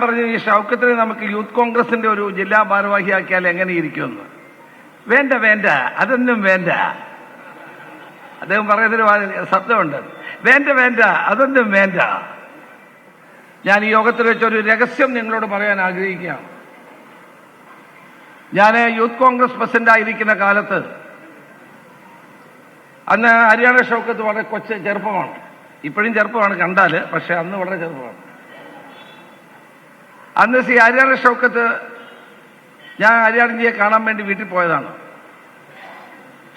പറഞ്ഞു ഈ ഷൗക്കത്തിനെ നമുക്ക് യൂത്ത് കോൺഗ്രസിന്റെ ഒരു ജില്ലാ ഭാരവാഹിയാക്കിയാൽ എങ്ങനെ ഇരിക്കുമെന്ന് വേണ്ട വേണ്ട. അതൊന്നും വേണ്ട. അദ്ദേഹം പറയുന്നതിന് ശബ്ദമുണ്ട്. വേണ്ട വേണ്ട. അതൊന്നും വേണ്ട. ഞാൻ ഈ യോഗത്തിൽ വെച്ചൊരു രഹസ്യം നിങ്ങളോട് പറയാൻ ആഗ്രഹിക്കുകയാണ്. ഞാൻ യൂത്ത് കോൺഗ്രസ് പ്രസിഡന്റ് ആയിരിക്കുന്ന കാലത്ത് അന്ന് ഹരിയാന ഷൗക്കത്ത് വളരെ കൊച്ചു ചെറുപ്പമാണ്. ഇപ്പോഴും ചെറുപ്പമാണ് കണ്ടാൽ പക്ഷെ അന്ന് വളരെ ചെറുപ്പമാണ്. അന്ന് ശ്രീ ഹരിയാന ഷൗക്കത്ത് ഞാൻ ഹരിയാണജിയെ കാണാൻ വേണ്ടി വീട്ടിൽ പോയതാണ്.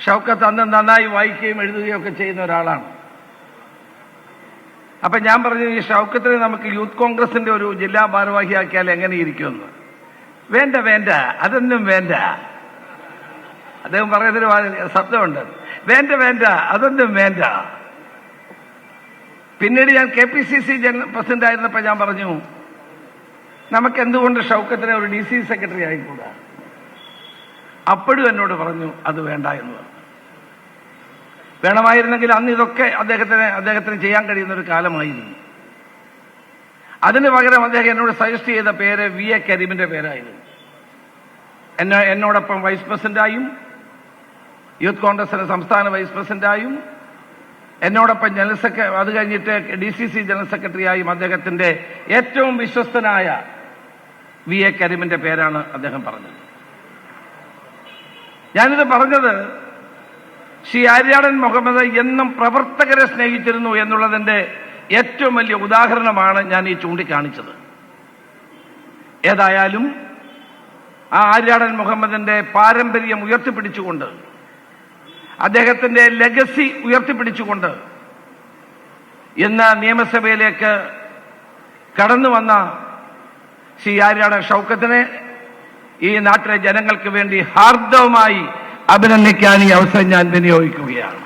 ഷൗക്കത്ത് അന്ന് നന്നായി വായിക്കുകയും എഴുതുകയും ഒക്കെ ചെയ്യുന്ന ഒരാളാണ്. അപ്പൊ ഞാൻ പറഞ്ഞു ഈ ഷൗക്കത്തിനെ നമുക്ക് യൂത്ത് കോൺഗ്രസിന്റെ ഒരു ജില്ലാ ഭാരവാഹിയാക്കിയാൽ എങ്ങനെ ഇരിക്കുമെന്ന് വേണ്ട വേണ്ട അതൊന്നും വേണ്ട. അദ്ദേഹം പറയുന്നതിന് ശബ്ദമുണ്ട്. വേണ്ട വേണ്ട അതൊന്നും വേണ്ട. പിന്നീട് ഞാൻ K P C C general president ആയിരുന്നപ്പോൾ ഞാൻ പറഞ്ഞു നമുക്ക് എന്തുകൊണ്ട് ഷൗക്കത്തിനെ ഒരു ഡി സി സെക്രട്ടറി ആയിക്കൂടാ? അപ്പോഴും എന്നോട് പറഞ്ഞു അത് വേണ്ട എന്ന് പറഞ്ഞു വേണമായിരുന്നെങ്കിൽ അന്ന് ഇതൊക്കെ അദ്ദേഹത്തിന് അദ്ദേഹത്തിന് ചെയ്യാൻ കഴിയുന്ന ഒരു കാലമായിരുന്നു. അതിന് പകരം അദ്ദേഹം എന്നോട് സജസ്റ്റ് ചെയ്ത പേര് വി എ കരീമിന്റെ പേരായിരുന്നു. എന്നെ എന്നോടൊപ്പം വൈസ് പ്രസിഡന്റായും യൂത്ത് കോൺഗ്രസിന്റെ സംസ്ഥാന വൈസ് പ്രസിഡന്റായും എന്നോടൊപ്പം ജനറൽ സെക്രട്ടറി അത് കഴിഞ്ഞിട്ട് ഡി സി സി ജനറൽ സെക്രട്ടറിയായും അദ്ദേഹത്തിന്റെ ഏറ്റവും വിശ്വസ്തനായ വി എ കരീമിന്റെ പേരാണ് അദ്ദേഹം പറഞ്ഞത്. ഞാനിത് പറഞ്ഞത് ശ്രീ ആര്യാടൻ മുഹമ്മദ് എന്നും പ്രവർത്തകരെ സ്നേഹിച്ചിരുന്നു എന്നുള്ളതിന്റെ ഏറ്റവും വലിയ ഉദാഹരണമാണ് ഞാൻ ഈ ചൂണ്ടിക്കാണിച്ചത്. ഏതായാലും ആ ആര്യാടൻ മുഹമ്മദിന്റെ പാരമ്പര്യം ഉയർത്തിപ്പിടിച്ചുകൊണ്ട് അദ്ദേഹത്തിന്റെ ലെഗസി ഉയർത്തിപ്പിടിച്ചുകൊണ്ട് ഇന്ന് നിയമസഭയിലേക്ക് കടന്നു വന്ന ആര്യാടൻ ഷൗക്കത്തിനെ ഈ നാട്ടിലെ ജനങ്ങൾക്ക് വേണ്ടി ഹാർദവമായി അഭിനന്ദിക്കാൻ ഈ അവസരം ഞാൻ വിനിയോഗിക്കുകയാണ്.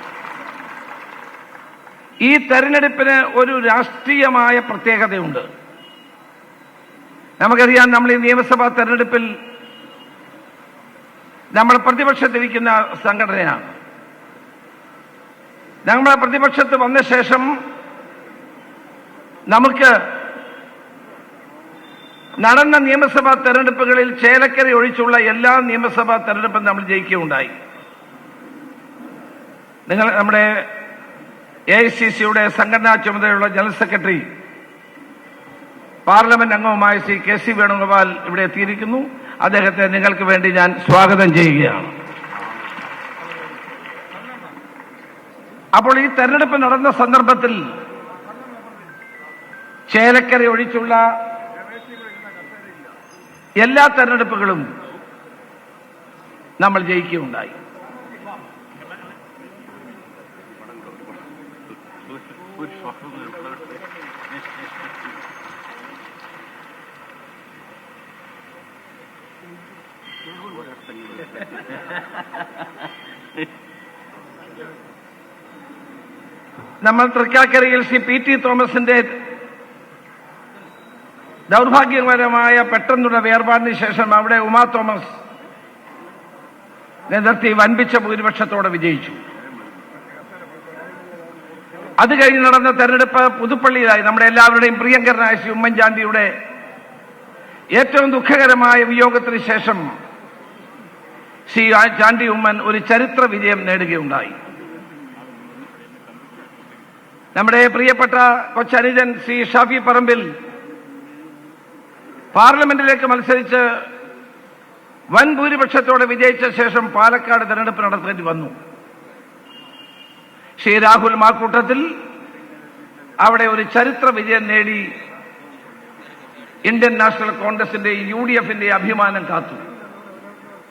ഈ തെരഞ്ഞെടുപ്പിന് ഒരു രാഷ്ട്രീയമായ പ്രത്യേകതയുണ്ട്. നമുക്കറിയാം നമ്മൾ ഈ നിയമസഭാ തെരഞ്ഞെടുപ്പിൽ നമ്മൾ പ്രതിപക്ഷത്തിരിക്കുന്ന സംഘടനയാണ്. നമ്മൾ പ്രതിപക്ഷത്ത് വന്ന ശേഷം നമുക്ക് നടന്ന നിയമസഭാ തെരഞ്ഞെടുപ്പുകളിൽ ചേലക്കര ഒഴിച്ചുള്ള എല്ലാ നിയമസഭാ തെരഞ്ഞെടുപ്പും നമ്മൾ ജയിക്കുകയുണ്ടായി. നിങ്ങൾ നമ്മുടെ എ ഐ സി സിയുടെ സംഘടനാ ചുമതലയുള്ള ജനറൽ സെക്രട്ടറി പാർലമെന്റ് അംഗവുമായ ശ്രീ കെ സി വേണുഗോപാൽ ഇവിടെ എത്തിയിരിക്കുന്നു. അദ്ദേഹത്തെ നിങ്ങൾക്ക് വേണ്ടി ഞാൻ സ്വാഗതം ചെയ്യുകയാണ്. അപ്പോൾ ഈ തെരഞ്ഞെടുപ്പ് നടന്ന സന്ദർഭത്തിൽ ചേലക്കര ഒഴിച്ചുള്ള എല്ലാ തെരഞ്ഞെടുപ്പുകളും നമ്മൾ ജയിക്കുകയുണ്ടായി. നമ്മൾ തൃക്കാക്കരയിൽ ശ്രീ പി ടി തോമസിന്റെ ദൗർഭാഗ്യകരമായ പെട്ടെന്നുള്ള വേർപാടിന് ശേഷം അവിടെ ഉമാ തോമസ് നേതൃത്വം വൻപിച്ച ഭൂരിപക്ഷത്തോടെ വിജയിച്ചു. അത് കഴിഞ്ഞ് നടന്ന തെരഞ്ഞെടുപ്പ് പുതുപ്പള്ളിയിലായി. നമ്മുടെ എല്ലാവരുടെയും പ്രിയങ്കരനായ ശ്രീ ഉമ്മൻചാണ്ടിയുടെ ഏറ്റവും ദുഃഖകരമായ വിയോഗത്തിന് ശേഷം ശ്രീ ചാണ്ടി ഉമ്മൻ ഒരു ചരിത്ര വിജയം നേടുകയുണ്ടായി. നമ്മുടെ പ്രിയപ്പെട്ട കൊച്ചനുജൻ ശ്രീ ഷാഫി പറമ്പിൽ പാർലമെന്റിലേക്ക് മത്സരിച്ച് വൻ ഭൂരിപക്ഷത്തോടെ വിജയിച്ച ശേഷം പാലക്കാട് തെരഞ്ഞെടുപ്പ് നടത്തേണ്ടി വന്നു. ശ്രീ രാഹുൽ മാക്കൂട്ടത്തിൽ അവിടെ ഒരു ചരിത്ര വിജയം നേടി ഇന്ത്യൻ നാഷണൽ കോൺഗ്രസിന്റെ യു ഡി എഫിന്റെ അഭിമാനം കാത്തു.